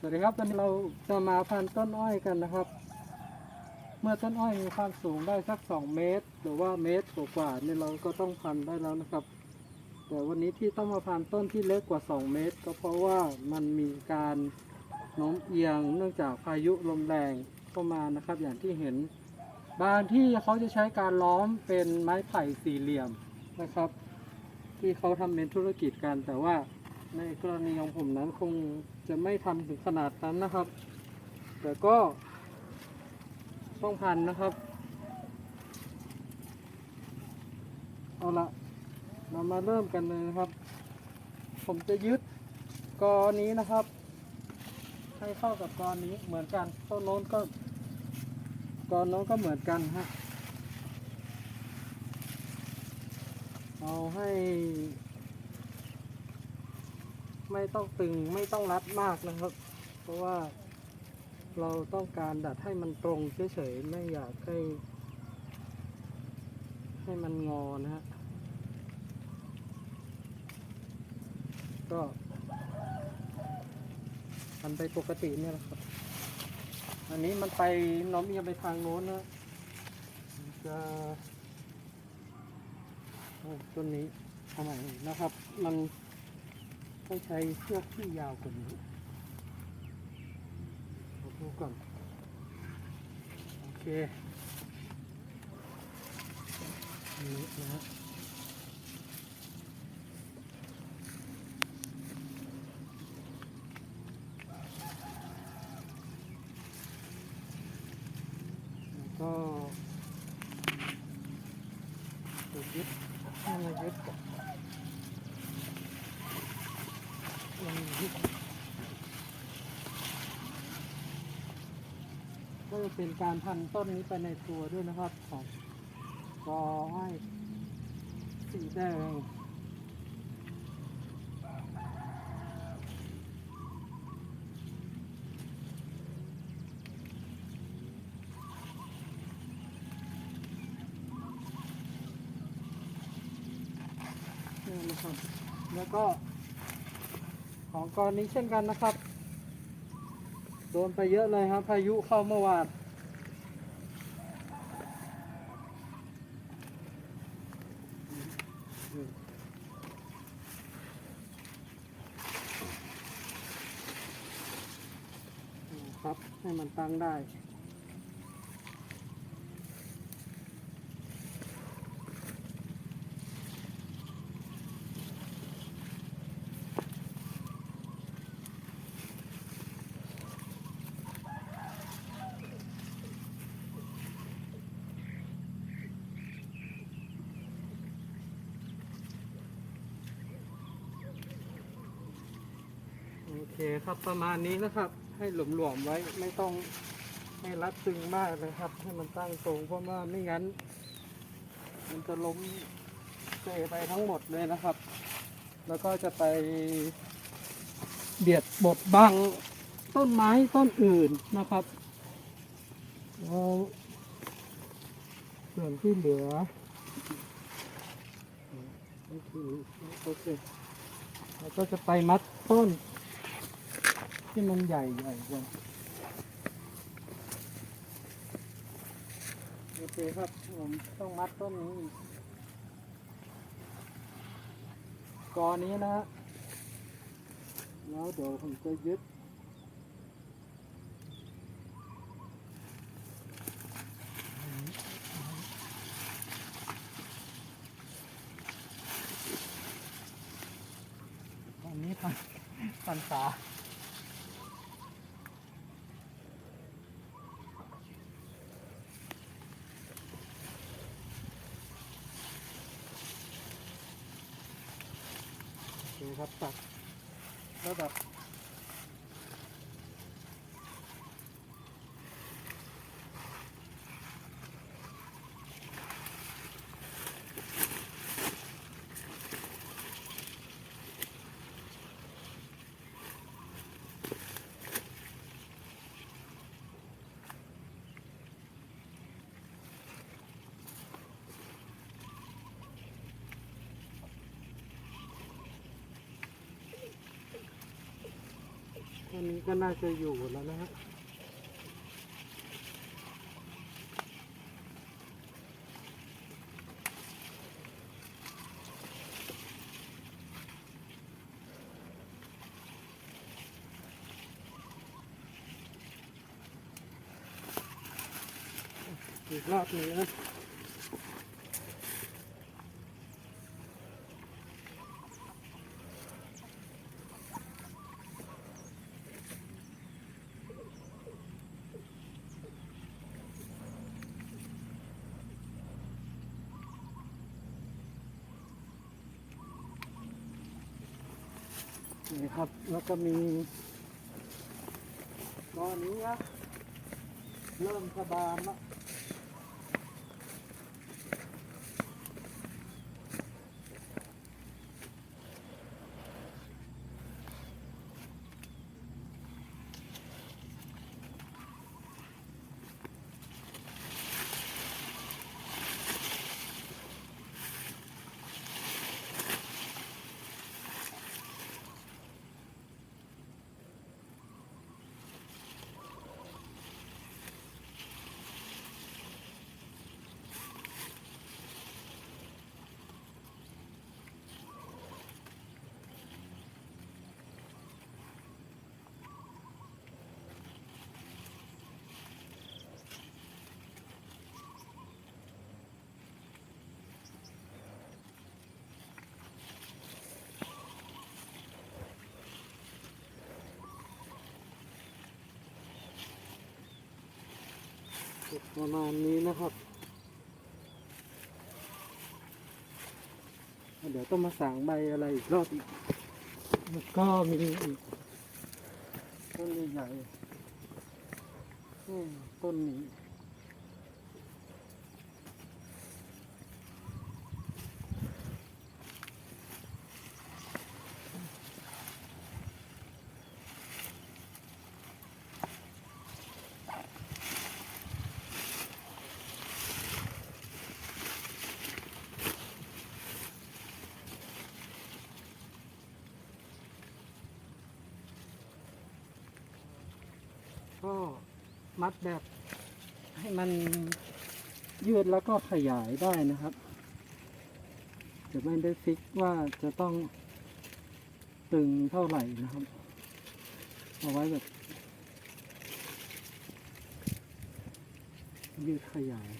สวัสดีครับวันนี้เราจะมาพันต้นอ้อยกันนะครับ เมื่อต้นอ้อยมีความสูงได้สัก 2 เมตร หรือว่าเมตรกว่าๆเนี่ยเราก็ต้องพันได้แล้วนะครับ แต่วันนี้ที่ต้องมาพันต้นที่เล็กกว่า 2 เมตร ก็เพราะว่ามันมีการโน้มเอียงเนื่องจากพายุลมแรงเข้ามานะครับ อย่างที่เห็น บางที่เขาจะใช้การล้อมเป็นไม้ไผ่สี่เหลี่ยมนะครับ ที่เขาทำเป็นธุรกิจกันแต่ว่าในกรณีของผมนั้นคง จะไม่ทำถึงขนาดนั้นนะครับ แต่ก็ต้องพันนะครับ เอาละเรามาเริ่มกันเลยนะครับ ผมจะยึดกอนี้นะครับ ให้เข้ากับกอนี้เหมือนกันต้นโน้นก็กอโน้นก็เหมือนกันฮะเอาให้ ไม่ต้องตึงไม่ต้องรัดมากนะครับ เพราะว่าเราต้องการดัดให้มันตรงเฉยๆไม่อยากให้ ให้มันงอนะฮะก็มันไปปกติเนี่ยแหละครับ อันนี้มันไปน้มเอียงไปทางโน้นนะจะต้นนี้ทำไมนะครับ มัน ต้องใช้เชือกที่ยาวกว่านี้ขอดูก่อนโอเคนนี้นะฮะแล้วก็ตัวยึดให้มันยึดก่อนมันยึด ก็จะเป็นการพันต้นนี้ไปในตัวด้วยนะครับ ของกออ้อสีแดงนี่นะครับแล้วก็ ของกรณีเช่นกันนะครับ โดนไปเยอะเลยครับ พายุเข้าเมื่อวานครับให้มันตั้งได้ เคครับประมาณนี้นะครับ ให้หลวมๆไว้ไม่ต้องให้รัดตึงมากนะครับ ให้มันตั้งตรงเพราะว่าไม่งั้น มันจะล้มเซไปทั้งหมดเลยนะครับ แล้วก็จะไปเบียดบดบังต้นไม้ต้นอื่นนะครับแล้วส่วนที่เหลือนี่คือโอเคเราก็จะไปมัดต้น ที่มันใหญ่ใหญ่ก่อนโอเคครับผมต้องมัดต้นนี้อีกกอนี้นะฮะแล้วเดี๋ยวผมจะยึดตอนนี้พันพันษา โอเคครับตัดระดับ อันนี้ก็น่าจะอยู่แล้วนะฮะอีกรอบหนึงนะ นี่ครับ แล้วก็มีตอนนี้เริ่มสบานแล้วประมาณนี้นะครับ เดี๋ยวต้องมาสางใบอะไรอีกรอบอีกแล้วก็มีอีกต้นใหญ่ๆอืมต้นนี้ ก็มัดแบบให้มันยืดแล้วก็ขยายได้นะครับจะไม่ได้ฟิกว่าจะต้องตึงเท่าไหร่นะครับ เอาไว้แบบยืดขยาย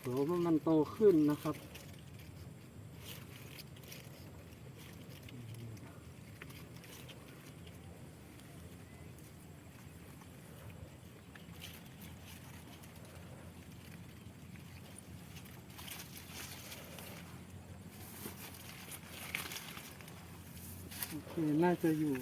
เดี๋ยวมันโตขึ้นนะครับ น่าจะอยู่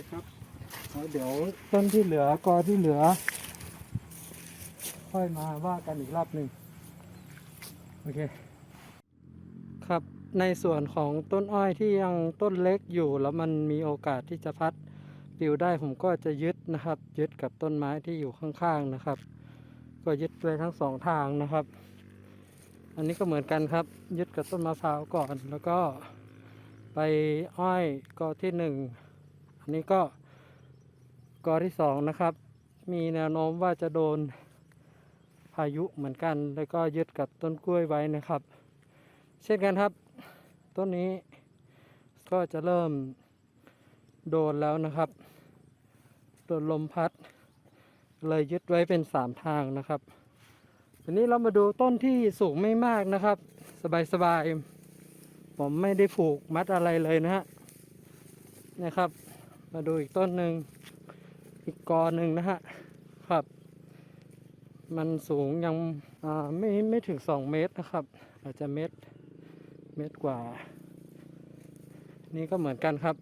คครับแล้วเดี๋ยวต้นที่เหลือกอที่เหลือ ค่อยมาว่ากันอีกรอบหนึ่งโอเค ครับในส่วนของต้นอ้อยที่ยังต้นเล็กอยู่ แล้วมันมีโอกาสที่จะพัดปลิวได้ผมก็จะยึดนะครับ ยึดกับต้นไม้ที่อยู่ข้างๆนะครับ ก็ยึดไปทั้งสองทางนะครับ อันนี้ก็เหมือนกันครับ ยึดกับต้นมะพร้าวก่อน แล้วก็ไปอ้อยกอที่หนึ่ง อันนี้ก็กอที่สองนะครับ มีแนวโน้มว่าจะโดนพายุเหมือนกัน แล้วก็ยึดกับต้นกล้วยไว้นะครับ เช่นกันครับ ต้นนี้ก็จะเริ่มโดนแล้วนะครับโดนลมพัด เลยยึดไว้เป็นสามทางนะครับทีนี้เรามาดูต้นที่สูงไม่มากนะครับ สบายๆผมไม่ได้ผูกมัดอะไรเลยนะฮะนะครับ มาดูอีกต้นหนึ่งอีกกอหนึ่งนะฮะครับ มันสูงยังอ่าไม่ไม่ถึงสองเมตรนะครับ อาจจะเมตรเมตรกว่า นี่ก็เหมือนกันครับ